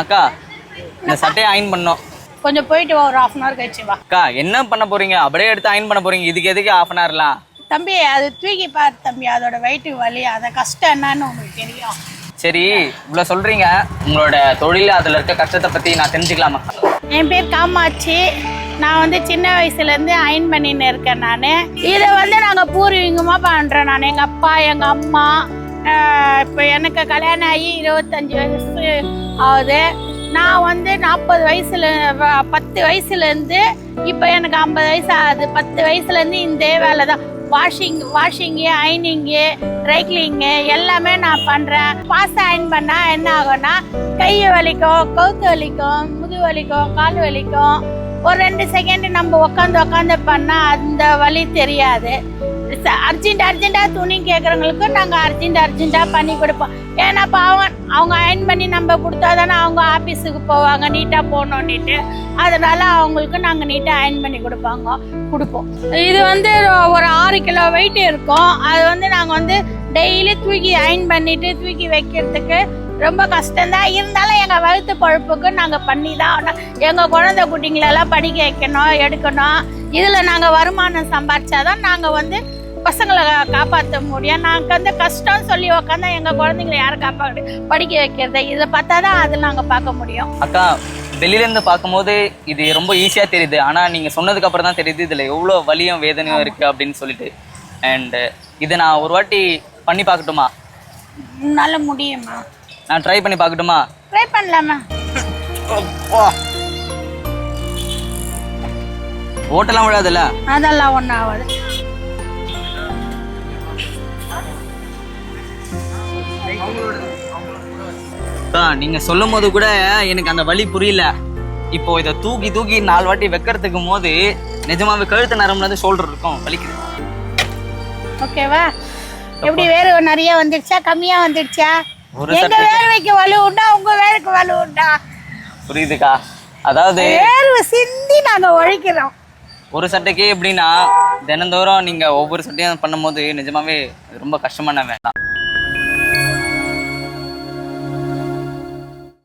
அக்கா இந்த சட்டையை அயன் பண்ணோம் கொஞ்சம் போயிட்டு வா ஒரு ஹாஃப் அன் ஹவர் கழிச்சு வா. அக்கா என்ன பண்ண போறீங்க? அப்படியே எடுத்து அயன் பண்ண போறீங்க. இதுக்கு எதுக்கு ஆஃப் அன் ஹவர்லாம் தம்பி அது தூக்கி பாரு தம்பி அதோட வயிற்று வலி அதை கஷ்டம் என்னன்னு உங்களுக்கு தெரியும். சரி இவ்வளோ சொல்றீங்க. உங்களோட தொழில் அதில் இருக்க கஷ்டத்தை பத்தி நான் தெரிஞ்சுக்கலாமா? என் பேர் காமாட்சி. நான் வந்து சின்ன வயசுலேருந்து அயன் பண்ணின்னு இருக்கேன் நான். இதை வந்து நாங்கள் பூர்வீகமாக பண்ணுறேன் நான். எங்கள் அப்பா எங்கள் அம்மா இப்போ எனக்கு கல்யாணம் ஆகி இருபத்தஞ்சி வயசு ஆகுது. நான் வந்து நாற்பது வயசுல பத்து வயசுலேருந்து இப்போ எனக்கு ஐம்பது வயசு ஆகுது. பத்து வயசுலேருந்து இந்த வேலை தான். வாஷிங் வாஷிங்கு அயனிங்கு ரைக்லிங்கு எல்லாமே நான் பண்ணுறேன் பாஸ்ட் அயன் பண்ணால் என்ன ஆகும்னா கை வலிக்கும் கவுத்து வலிக்கும் முது வலிக்கும் கால் வலிக்கும். ஒரு ரெண்டு செகண்ட் நம்ம உட்காந்து உட்காந்து பண்ணால் அந்த வலி தெரியாது. அர்ஜென்ட் அர்ஜென்ட்டாக துணி கேட்குறவங்களுக்கு நாங்கள் அர்ஜென்ட் அர்ஜென்ட்டாக பண்ணி கொடுப்போம். ஏன்னா பாவம் அவங்க அயன் பண்ணி நம்ம கொடுத்தா தானே அவங்க ஆஃபீஸுக்கு போவாங்க நீட்டாக போகணுன்னுட்டு அதனால அவங்களுக்கு நாங்கள் நீட்டாக அயன் பண்ணி கொடுப்பாங்க கொடுப்போம். இது வந்து ஒரு ஆறு கிலோ வெயிட் இருக்கும். அது வந்து நாங்கள் வந்து டெய்லி தூக்கி அயன் பண்ணிட்டு தூக்கி வைக்கிறதுக்கு ரொம்ப கஷ்டம்தான். இருந்தாலும் எங்கள் வகுத்து பழுப்புக்கு நாங்கள் பண்ணி தான் எங்கள் குழந்தை குட்டிங்களெல்லாம் படிக்க வைக்கணும் எடுக்கணும். இதில் நாங்கள் வருமானம் சம்பாதிச்சாதான் நாங்கள் வந்து பசங்களை காப்பாற்ற முடியும். நாங்கள் வந்து கஷ்டம் சொல்லி உக்காந்தா எங்கள் குழந்தைங்களை யாரும் காப்பாற்ற படிக்க வைக்கிறது. இதை பார்த்தா தான் அதில் நாங்கள் பார்க்க முடியும். அக்கா வெளியில இருந்து பார்க்கும்போது இது ரொம்ப ஈஸியா தெரியுது. ஆனா நீங்க சொன்னதுக்கு அப்புறம் தான் தெரியுது இதுல எவ்வளவு வலியும் வேதனையும் இருக்கு அப்படின்னு சொல்லிட்டு. அண்ட் இதை நான் ஒரு வாட்டி பண்ணி பார்க்கட்டுமா? நல்ல முடியுமா? நான் ட்ரை பண்ணி பார்க்கட்டுமா? ட்ரை பண்ணலாமா? ஓட்டெல்லாம் விழாதுல்ல? அதெல்லாம் ஒன்றும் ஆகாது. நீங்க சொல்லும் போது கூட எனக்கு அந்த வலி புரியல. இப்போ இதை தூக்கி தூக்கி நாலு வாட்டி வைக்கிறதுக்கு போது நிஜமாவே கழுத்து நரம்புல இருந்து ஷோல்டர் இருக்கும் வலிக்குது. ஓகேவா? எப்படி வேறு நிறைய வந்துடுச்சா? கம்மியா வந்துடுச்சா? எங்க வேர்வைக்கு வலு உண்டா? உங்க வேருக்கு வலு உண்டா? புரியுதுக்கா. அதாவது வேர்வை சிந்தி நாங்க உழைக்கிறோம் ஒரு சட்டைக்கே எப்படின்னா தினந்தோறும் நீங்க ஒவ்வொரு சட்டையும் பண்ணும்போது நிஜமாவே ரொம்ப கஷ்டமான வேலை.